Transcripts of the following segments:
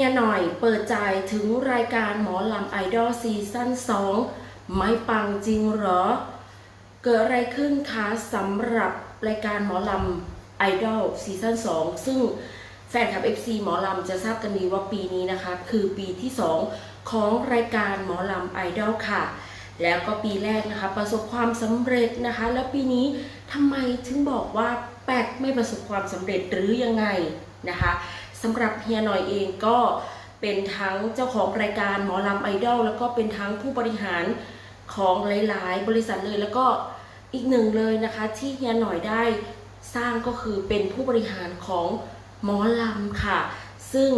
เฮียหน่อยเปิดใจถึงรายการหมอลำไอดอลซีซั่น2 ไม่ปังจริงเหรอ เกิดอะไรขึ้นคะสำหรับรายการหมอลำไอดอลซีซั่น2 ซึ่งแฟนคลับ FC หมอลำจะทราบกันดีว่าปีนี้นะคะ คือปีที่ 2 ของรายการหมอลำไอดอลค่ะ แล้วก็ปีแรกนะคะ ประสบความสำเร็จนะคะ แล้วปีนี้ทำไมถึงบอกว่าแปดไม่ประสบความสำเร็จหรือยังไงนะคะ สำหรับเฮียหน่อยเองก็เป็นทั้งเจ้าของรายการหมอลำไอดอลแล้วก็เป็นทั้งผู้บริหารของหลาย ๆ บริษัทเลยแล้วก็อีกหนึ่งเลยนะคะที่เฮียหน่อยได้สร้างก็คือเป็นผู้บริหารของหมอลำค่ะ ซึ่ง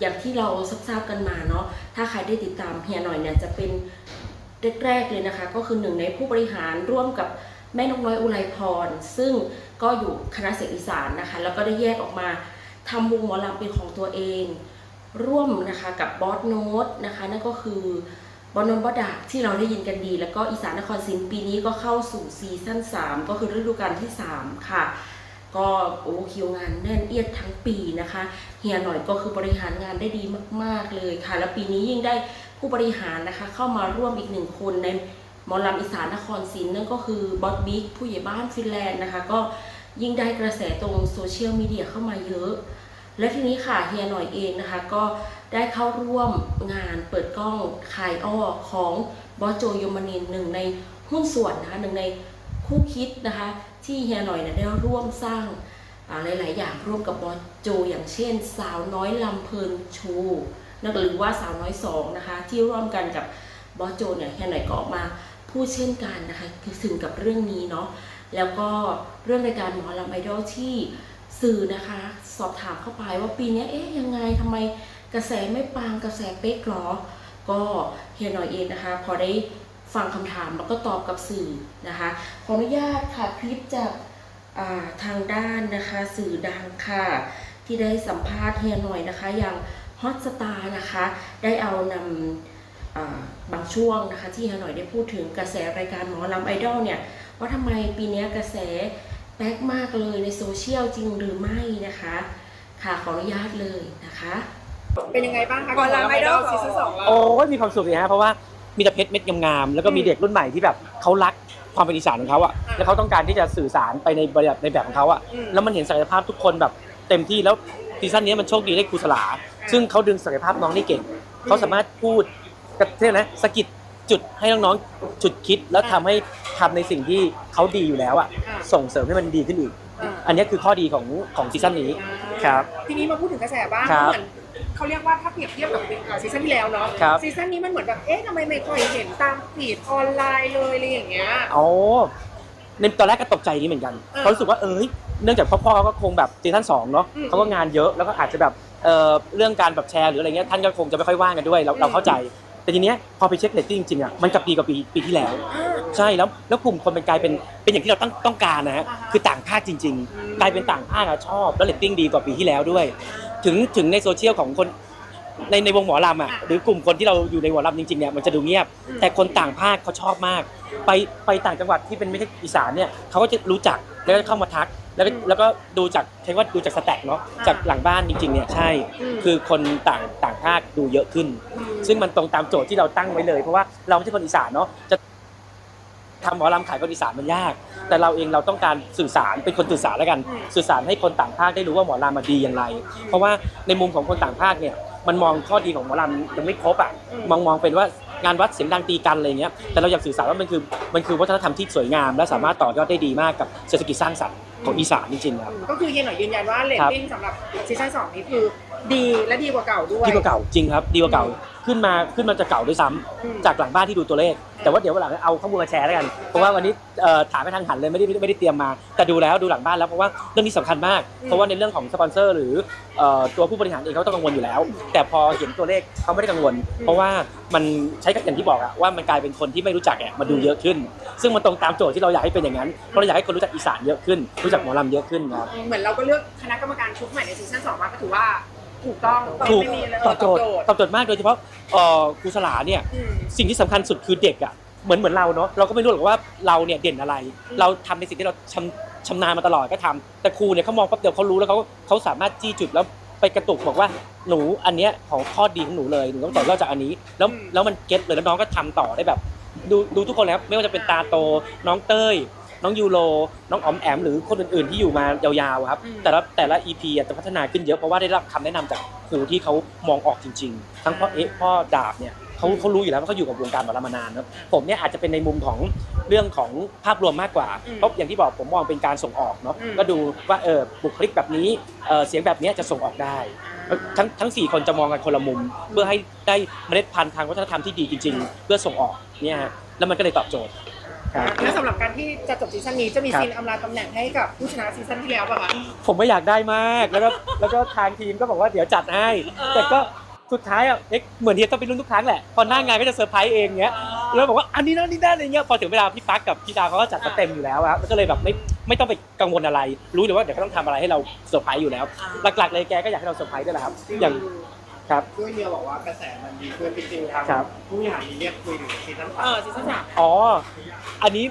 อย่างที่เราทราบกันมาเนาะถ้าใครได้ติดตามเฮียหน่อยเนี่ยจะเป็นแรกๆเลยนะคะ ก็คือหนึ่งในผู้บริหารร่วมกับแม่นกน้อยอุไรพร ซึ่งก็อยู่คณะเสียงอีสานนะคะ แล้วก็ได้แยกออกมา ทำวงหมอลำเป็นของตัวเอง ร่วมนะคะกับบอสโน้ตนะคะนั่นก็คือบอสโนตบอสดาที่เราได้ยินกันดี แล้วก็อีสานนครศรีปีนี้ก็เข้าสู่ซีซั่น3 ก็คือฤดูกาลที่ 3 ค่ะ ก็โอ้คิวงานแน่นเอียดทั้งปีนะคะเฮียหน่อยก็คือบริหารงานได้ดีมาก ๆเลยค่ะ แล้วปีนี้ยิ่งได้ผู้บริหารนะคะเข้ามาร่วมอีกหนึ่งคนในหมอลำอีสานนครศรีนั่นก็คือบอสบิ๊กผู้ใหญ่บ้านฟินแลนด์นะคะก็ ยิ่งได้กระแสตรงโซเชียลมีเดียเข้ามาเยอะ และทีนี้ค่ะเฮียหน่อยเองนะคะ ก็ได้เข้าร่วมงานเปิดกล้องคายอ้อของบอสโจยมนินหนึ่งในหุ้นส่วนนะคะหนึ่งในคู่คิดนะคะ ที่เฮียหน่อยเนี่ยได้ร่วมสร้างหลาย ๆ อย่างร่วมกับบอสโจอย่างเช่น สาวน้อยลำเพลินชูนักหรือว่าสาวน้อยสองนะคะที่ร่วมกันกับบอสโจเนี่ยเฮียหน่อยก็ออกมาพูดเช่นกันนะคะคือถึงกับเรื่องนี้เนาะ แล้วก็เรื่องรายการหมอลำไอดอลที่สื่อนะคะ สอบถามเข้าไปว่าปีนี้เอ๊ะยังไงทำไมกระแสไม่ปังกระแสเป๊กหรอ ก็เฮียหน่อยเองนะคะ พอได้ฟังคำถามแล้วก็ตอบกับสื่อนะคะ ขออนุญาตค่ะคลิปจากาทางด้านนะคะสื่อดังค่ะ ที่ได้สัมภาษณ์เฮียหน่อยนะคะอย่างฮอตสตาร์นะคะ ได้เอานำอ่าบางช่วงนะคะที่เฮียหน่อยได้พูดถึงกระแสรายการหมอลำไอดอลเนี่ย ว่าทำไมปีเนี้ยกระแสแป๊กมากเลยในโซเชียลจริงหรือไม่นะคะ ค่ะขออนุญาตเลยนะคะเป็นยังไงบ้างคะก่อนกับลาไอไอดดออลลซีซั่นสองเราโอ้ยมีความสุขเลยฮะเพราะว่ามีแต่เพชรเม็ดงามๆแล้วก็มีเด็กรุ่นใหม่ที่แบบเขารักความเป็นอีสานของเขาอะแล้วเขาต้องการที่จะสื่อสารไปในแบบในแบบของเขาอะอืมแล้วมันเห็นศักยภาพทุกคนแบบเต็มที่แล้วซีซั่นนี้มันโชคดีได้ครูสลาซึ่งเขาดึงศักยภาพน้องได้เก่งเขาสามารถพูดกระเท่นะสะกิด จุดให้น้องๆจุดคิดแล้วทำให้ทำในสิ่งที่เขาดีอยู่แล้วอะอ่า ส่งเสริมให้มันดีขึ้นอีก อ่าอันนี้คือข้อดีของของซีซั่นนี้ครับ ทีนี้มาพูดถึงกระแสบ้างครับเหมือนเขาเรียกว่าถ้าเปรียบเทียบกับเอ่อซีซั่นที่แล้วเนาะครับ ซีซั่นนี้มันเหมือนแบบเอ๊ะทำไมไม่ค่อยเห็นตามฟีดออนไลน์เลยอะไรอย่างเงี้ย อ๋อในตอนแรกก็ตกใจนี้เหมือนกันเออเขาะรู้สึกว่าเอ้ยเนื่องจากพ่อพ่อเขาก็คงแบบซีซั่นสองเนาะอืมเขาก็งานเยอะแล้วก็อาจจะแบบเอ่อเรื่องการแบบแชร์หรืออะไรเงี้ยท่านก็คงจะไม่ค่อยว่างกันด้วยเราอืมเราเข้าใจ แต่ทีเนี้ยพอไปเช็คเรตติ้งจริงๆอะมันกลับดีกว่าปีปีที่แล้วอ่าใช่แล้วแล้วกลุ่มคนเป็นกลายเป็นเป็นอย่างที่เราต้องต้องการนะฮะอ่าฮะคือต่างภาคจริงอืมๆกลายเป็นต่างภาคอะชอบแล้วเรตติ้งดีกว่าปีที่แล้วด้วย ถึงถึงในโซเชียลของคนในในวงหมอลำอะอะหรือกลุ่มคนที่เราอยู่ในหมอลำจริงๆเนี่ยมันจะดูเงียบอืมแต่คนต่างภาคเขาชอบมาก ไปไปต่างจังหวัดที่เป็นไม่ใช่อีสานเนี่ยเขาก็จะรู้จักแล้วก็เข้ามาทัก แล้วก็อืมแล้วก็ดูจากใช้ว่าดูจากสแต็กเนาะอ่าจากหลังบ้านจริงๆเนี่ยใช่อืมคือคนต่างต่างภาคดูเยอะขึ้น ซึ่งมันตรงตามโจทย์ที่เราตั้งไว้เลย เพราะว่าเราไม่ใช่คนอีสานเนาะจะทำหมอลำขายคนอีสานมันยาก แต่เราเองเราต้องการสื่อสารเป็นคนสื่อสารแล้วกันอืมสื่อสารให้คนต่างภาคได้รู้ว่าหมอลำมาดีอย่างไร เพราะว่าในมุมของคนต่างภาคเนี่ยมันมองข้อดีของหมอลำยังไม่ครบอะอืมมองมองเป็นว่า งานวัดเสียงดังตีกันอะไรเงี้ยแต่เราอยากสื่อสารว่ามันคือมันคือวัฒนธรรมที่สวยงาม และสามารถต่อยอดได้ดีมากกับเศรษฐกิจสร้างสรรค์ของอีสานจริงๆครับ ก็คือเฮียหน่อยยืนยันว่าเลตติ้งสำหรับซีซั่นสองนี้คือ ดีและดีกว่าเก่าด้วยดีกว่าเก่าจริงครับดีกว่าเก่าขึ้นมาขึ้นมาจะเก่าด้วยซ้ำอืม จากหลังบ้านที่ดูตัวเลข แต่ว่าเดี๋ยววันหลังเอาข้อมูลมาแชร์แล้วกันเพราะว่าวันนี้เอ่อถามไปทางหันเลยไม่ได้ไม่ได้เตรียมมาแต่ดูแล้วดูหลังบ้านแล้วเพราะว่าเรื่องนี้สำคัญมากเพราะว่าในเรื่องของสปอนเซอร์หรือเอ่อตัวผู้บริหารเองเขาต้องกังวลอยู่แล้ว แต่พอเห็นตัวเลขเขาไม่ได้กังวล เพราะว่ามันใช้กับอย่างที่บอกอะว่ามันกลายเป็นคนที่ไม่รู้จักอะมาดูเยอะขึ้น ซึ่งมันตรงตามโจทย์ที่เราอยากให้เป็นอย่างนั้นเพราะเราอยากให้คนรู้จักอีสานเยอะขึ้น รู้จักหมอลำเยอะขึ้นครับ เหมือนเราก็เลือกคณะกรรมการชุดใหม่ในซีซั่นสองมาก็ถือว่า ถูกต้องถูกไม่มีอะไรตอบโจทย์ตอบโจทย์มากโดยเฉพาะเอ่อครูสลาเนี่ยอืม สิ่งที่สำคัญสุดคือเด็กอะเหมือนเหมือนเราเนาะเราก็ไม่รู้หรอกว่าเราเนี่ยเด่นอะไร อืม เราทำในสิ่งที่เราชำชำนาญมาตลอดก็ทำแต่ครูเนี่ยเขามองปั๊บเดียวเขารู้แล้วเขาเขาสามารถจี้จุดแล้วไปกระตุกบอกว่าหนูอันเนี้ยของข้อดีของหนูเลยหนูต้องต่อยอดจากอันนี้ แล้วอืมแล้วมันเก็ตเลยแล้วน้องก็ทำต่อได้แบบ ดูดูทุกคนแล้วไม่ว่าจะเป็นตาโตน้องเต้ย น้องยูโร น้องอ๋อมแอมหรือคนอื่นๆที่อยู่มายาวๆครับ แต่ละแต่ละ EP อะจะพัฒนาขึ้นเยอะเพราะว่าได้รับคำแนะนำจากครูที่เขามองออกจริง ๆ ทั้งพ่อเอ๊ะพ่อดาบเนี่ยเขาเขารู้อยู่แล้วว่าเขาอยู่กับวงการหมอลำมานานเนอะผมเนี่ยอาจจะเป็นในมุมของเรื่องของภาพรวมมากกว่าอืมเพราะอย่างที่บอกผมมองเป็นการส่งออกเนาะอืม ก็ดูว่าเออบุคลิกแบบนี้เออเสียงแบบเนี้ยจะส่งออกได้ ทั้งทั้งสี่คนจะมองกันคนละมุม เพื่อให้ได้เมล็ดพันธุ์ทางวัฒนธรรมที่ดีจริง ๆ เพื่อส่งออกเนี่ยฮะแล้วมันก็เลยตอบโจทย์ ครับและสำหรับการที่จะจบซีซั่นนี้จะมีครับซีนอำลาตำแหน่งให้กับผู้ชนะซีซั่นที่แล้วป่ะคะผมไม่อยากได้มากแล้วก็แล้วก็ทางทีมก็บอกว่าเดี๋ยวจัดให้ แต่ก็สุดท้ายอะเอ๊ะเหมือนที่ต้องไปรุ่นทุกครั้งแหละพอหน้างานก็จะเซอร์ไพรส์เองเงี้ยแล้วบอกว่าอันนี้นั่นนี่นั่นอะไรเงี้ยพอถึงเวลาพี่ปักกับพี่ดาวเขาก็จัดมาเต็มอยู่แล้วครับแล้วก็เลยแบบไม่ไม่ต้องไปกังวลอะไร รู้เลยว่าเดี๋ยวเขาต้องทำอะไรให้เราเซอร์ไพรส์อยู่แล้ว หลักๆเลยแกก็อยากให้เราเซอร์ไพรส์ด้วยแหละครับอย่าง ครับ ด้วยเฮียบอกว่ากระแสมันดีขึ้นจริงๆทางครับ ผู้บริหารมีเรียกคุยถึงซีซั่นเอสามอซีซั่นสาม อ๋อ อันนี้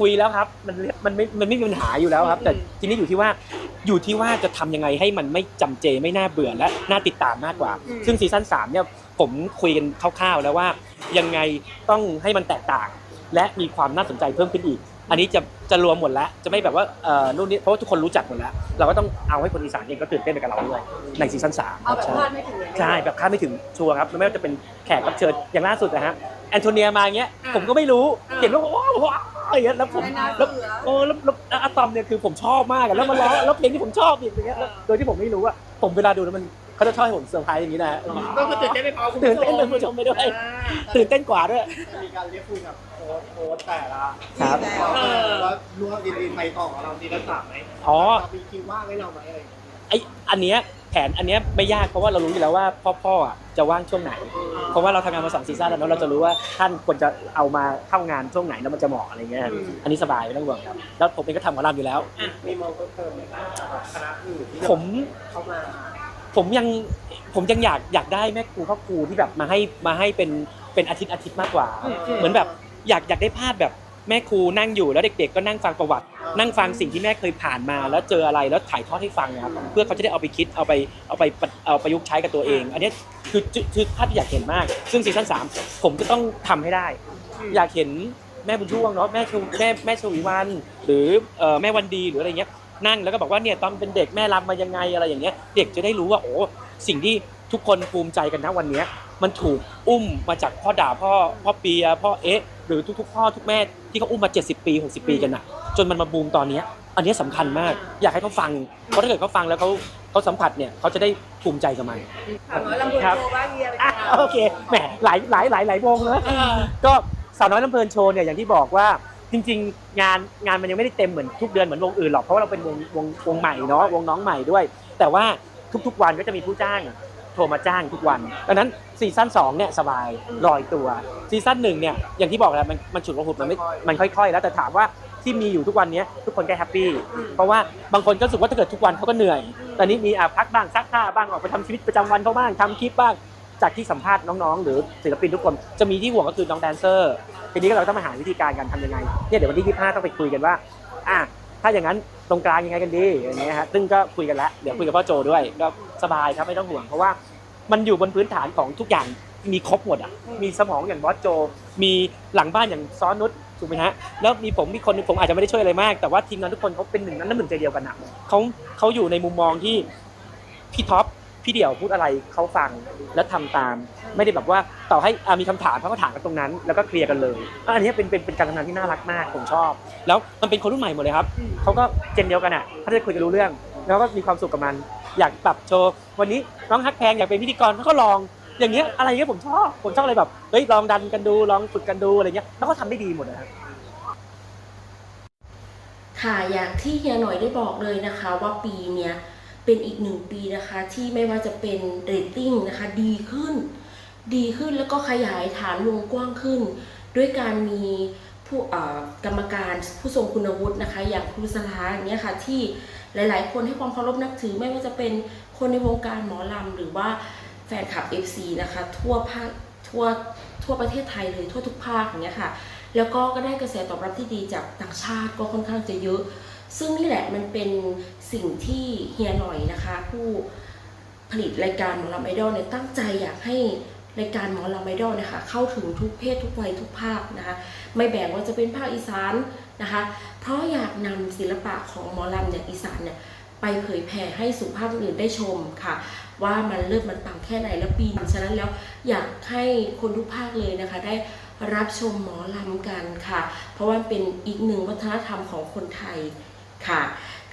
คุยแล้วครับ มันมันไม่ มันไม่มีปัญหาอยู่แล้วครับ แต่อืม ทีนี้อยู่ที่ว่า อยู่ที่ว่าจะทำยังไงให้มันไม่จำเจไม่น่าเบื่อและน่าติดตามมากกว่าซึ่งซีซั่น3เนี่ยผมคุยกันคร่าวๆแล้วว่ายังไงต้องให้มันแตกต่าง และมีความน่าสนใจเพิ่มขึ้นอีก อันนี้จะจะรวมหมดแล้ว จะไม่แบบว่าเอ่อนู่นนี่เพราะว่าทุกคนรู้จักหมดแล้ว เราก็ต้องเอาให้คนอีสานเองก็ตื่นเต้นไปกับเราด้วยในซีซั่น3เอาแบบใช่พลาดไม่ถึงเลย ใช่แบบคาดไม่ถึงชัวร์ครับไม่ว่าจะเป็นแขกรับเชิญอย่างล่าสุดนะฮะแอนโทเนียมาอย่างเงี้ยอ่าผมก็ไม่รู้อ่าเห็นแล้วว้าวว้าวอย่างเงี้ยแล้วผมไม่น่าแล้วเบื่อโอ้แล้วแล้วแล้วอะตอมเนี่ยคือผมชอบมากอะแล้วมาร้องแล้วเพลงที่ผมชอบอีกอย่างเงี้ยแล้วโดยที่ผมไม่รู้อะผมเวลาดูแล้วมัน เขาจะชอบให้ผมเซอร์ไพรส์อย่างนี้นะฮะก็คือตื่นเต้นไปพร้อมคุณตื่นผู้ชเต้นมเลยคุณผู้ชมไปด้วยอ่าตื่นเต้นกว่าด้วย มีการเรียกคุยกับโค้ชโค้ชแต่ละครับเออว่าร่วมดีๆไปต่อกับเราซีซั่นสามไหมอ๋อเรามีคิวว่างให้เราไหมอะไรอย่างเงี้ยไออันเนี้ยแผนอันเนี้ยไม่ยากเพราะว่าเรารู้อยู่แล้วว่าพ่อพ่ออะจะว่างช่วงไหน เพราะว่าเราทำงานมาสองซีซั่นแล้วเนอะเราจะรู้ว่าท่านควรจะเอามาเข้างานช่วงไหนแล้วมันจะเหมาะอะไรเงี้ยอืมอันนี้สบายไม่ต้องห่วงครับ แล้วผมเองก็ทำหมอลำอยู่แล้วมีมองเพิ่มเติมไหมครับคณะอื่นที่ผมเข้ามา ผมยังผมยังอยากอยากได้แม่ครูพ่อครูที่แบบมาให้มาให้เป็นเป็นอาทิตย์อาทิตย์มากกว่าอืมอืมเหมือนแบบอยากอยากได้ภาพแบบแม่ครูนั่งอยู่แล้วเด็ก ๆ ก็นั่งฟังประวัติ นั่งฟังสิ่งที่แม่เคยผ่านมา แล้วเจออะไรแล้วถ่ายทอดให้ฟังนะครับเพื่อเขาจะได้เอาไปคิดเอาไปเอาไปปะเอาประยุกต์ใช้กับตัวเอง อันเนี้ยคือคือคือภาพที่อยากเห็นมาก ซึ่งซีซั่นสามผมจะต้องทำให้ได้ อยากเห็นแม่บุญช่วงเนาะแม่ชูแม่แม่ชวีวัน หรือเอ่อแม่วันดีหรืออะไรเงี้ย นั่งแล้วก็บอกว่าเนี่ยตอนเป็นเด็กแม่รำมายังไงอะไรอย่างเงี้ยเด็กจะได้รู้ว่าโอ้สิ่งที่ทุกคนภูมิใจกันนะวันเนี้ยมันถูกอุ้มมาจากพ่อด่าพ่อพ่อเปียพ่อเอ๊ะหรือทุกๆพ่อทุกแม่ที่เขาอุ้มมา 70 ปี 60 ปีกันอะ จนมันมาบูมตอนเนี้ยอันเนี้ยสำคัญมากอยากให้เขาฟังเพราะถ้าเกิดเขาฟังแล้วเขาเขาสัมผัสเนี่ยเขาจะได้ภูมิใจกับมันถามน้อยลำพูนครับโชว์บ้างเฮียเป็นอะไงโอเคแหมหลายหลายหลายหลายวงนะเออก็สาวน้อยลำเพลินโชว์เนี่ยอย่างที่บอกว่า จริงๆ งานงานมันยังไม่ได้เต็มเหมือนทุกเดือนเหมือนวงอื่นหรอกเพราะว่าเราเป็นวงวงวงใหม่เนาะวงน้องใหม่ด้วย แต่ว่าทุกๆวันก็จะมีผู้จ้างโทรมาจ้างทุกวันดังนั้นซีซั่น2เนี่ยสบายลอยตัวซีซั่นหนึ่งเนี่ยอย่างที่บอกแล้วมันมันฉุดกระหุดมันไม่มันค่อย ๆ แล้วแต่ถามว่าที่มีอยู่ทุกวันเนี้ยทุกคนก็แฮปปี้เพราะว่าบางคนก็รู้สึกว่าถ้าเกิดทุกวันเขาก็เหนื่อย ตอนนี้มีอะพักบ้างซักผ้าบ้างออกไปทำชีวิตประจำวันเขาบ้างทำคลิปบ้าง จากที่สัมภาษณ์น้องๆ หรือศิลปินทุกคนจะมีที่ห่วงก็คือน้องแดนเซอร์ทีนี้ก็เราต้องมาหาวิธีการการทำยังไงเนี่ยเดี๋ยววันที่25ต้องไปคุยกันว่าอะถ้าอย่างนั้นตรงกลางยังไงกันดีอย่างเงี้ยฮะซึ่งก็คุยกันแล้วเดี๋ยวคุยกับพ่อโจด้วยก็สบายครับไม่ต้องห่วงเพราะว่ามันอยู่บนพื้นฐานของทุกอย่างมีครบหมดอะมีสมองอย่างบอสโจ มีหลังบ้านอย่างซ้อนนุชถูกไหมฮะแล้วมีผมมีคนผมอาจจะไม่ได้ช่วยอะไรมาก แต่ว่าทีมงานทุกคนเขาเป็นหนึ่งนั้นน้ำหนึ่งใจเดียวกันอะเขาเขาอยู่ในมุมมองที่พี่ท็อป พี่เดี่ยวพูดอะไรเขาฟังแล้วทำตาม ไม่ได้แบบว่าต่อให้อะมีคำถามเขาก็ถามกันตรงนั้น แล้วก็เคลียร์กันเลยอันนี้เป็นเป็นการทำงานที่น่ารักมากผมชอบ แล้วมันเป็นคนรุ่นใหม่หมดเลยครับเขาก็เจนเดียวกันอะเขาจะคุยกันรู้เรื่อง แล้วก็มีความสุขกับมัน อยากปรับโชว์วันนี้น้องฮักแพงอยากเป็นพิธีกรเขาก็ลองอย่างเงี้ยอะไรเงี้ยผมชอบผมชอบอะไรแบบเฮ้ยลองดันกันดูลองฝึกกันดูอะไรเงี้ยแล้วก็ทำได้ดีหมดนะครับค่ะอย่างที่เฮียหน่อยได้บอกเลยนะคะ ว่าปีเนี้ย เป็นอีกหนึ่งปีนะคะ ที่ไม่ว่าจะเป็นเรตติ้งนะคะ ดีขึ้น ดีขึ้นแล้วก็ขยายฐานวงกว้างขึ้น ด้วยการมีผู้กรรมการผู้ทรงคุณวุฒินะคะ อย่างครูสลาอย่างเงี้ยค่ะ ที่หลายๆ คนให้ความเคารพนับถือไม่ว่าจะเป็นคนในวงการหมอลำหรือว่าแฟนคลับ FC นะคะ ทั่วภาคทั่วทั่วประเทศไทยเลยทั่วทุกภาคอย่างเงี้ยค่ะ แล้วก็ก็ได้กระแสตอบรับที่ดีจากต่างชาติก็ค่อนข้างจะเยอะ ซึ่งนี่แหละมันเป็นสิ่งที่เฮียหน่อยนะคะ ผู้ผลิตรายการหมอลำไอดอลเนี่ยตั้งใจอยากให้รายการหมอลำไอดอลนะคะเข้าถึงทุกเพศทุกวัยทุกภาคนะคะไม่แบ่งว่าจะเป็นภาคอีสานนะคะเพราะอยากนำศิลปะของหมอลำเนี่ยอีสานเนี่ยไปเผยแผ่ให้สู่ภาคอื่นได้ชมค่ะ ว่ามันเลิศมันปังแค่ไหนแล้วปีนี้ฉะนั้นแล้วอยากให้คนทุกภาคเลยนะคะ ได้รับชมหมอลำกันค่ะ เพราะว่าเป็นอีกหนึ่งวัฒนธรรมของคนไทย ค่ะ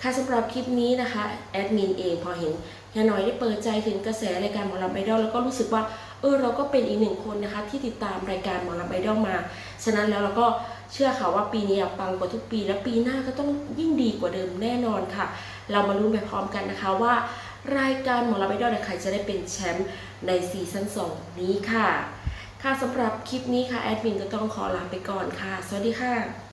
ค่ะสำหรับคลิปนี้นะคะแอดมินเองพอเห็นเฮียน้อยได้เปิดใจถึงกระแสรายการหมอลำไอดอลแล้วก็รู้สึกว่าเออเราก็เป็นอีกหนึ่งคนนะคะ ที่ติดตามรายการหมอลำไอดอลมา ฉะนั้นแล้วเราก็เชื่อค่ะว่าปีนี้ปังกว่าทุกปี และปีหน้าก็ต้องยิ่งดีกว่าเดิมแน่นอนค่ะ เรามาลุ้นไปพร้อมกันนะคะว่ารายการหมอลำไอดอลใครจะได้เป็นแชมป์ในซีซั่น2นี้ค่ะ ค่ะสำหรับคลิปนี้ค่ะแอดมินก็ต้องขอลาไปก่อนค่ะ สวัสดีค่ะ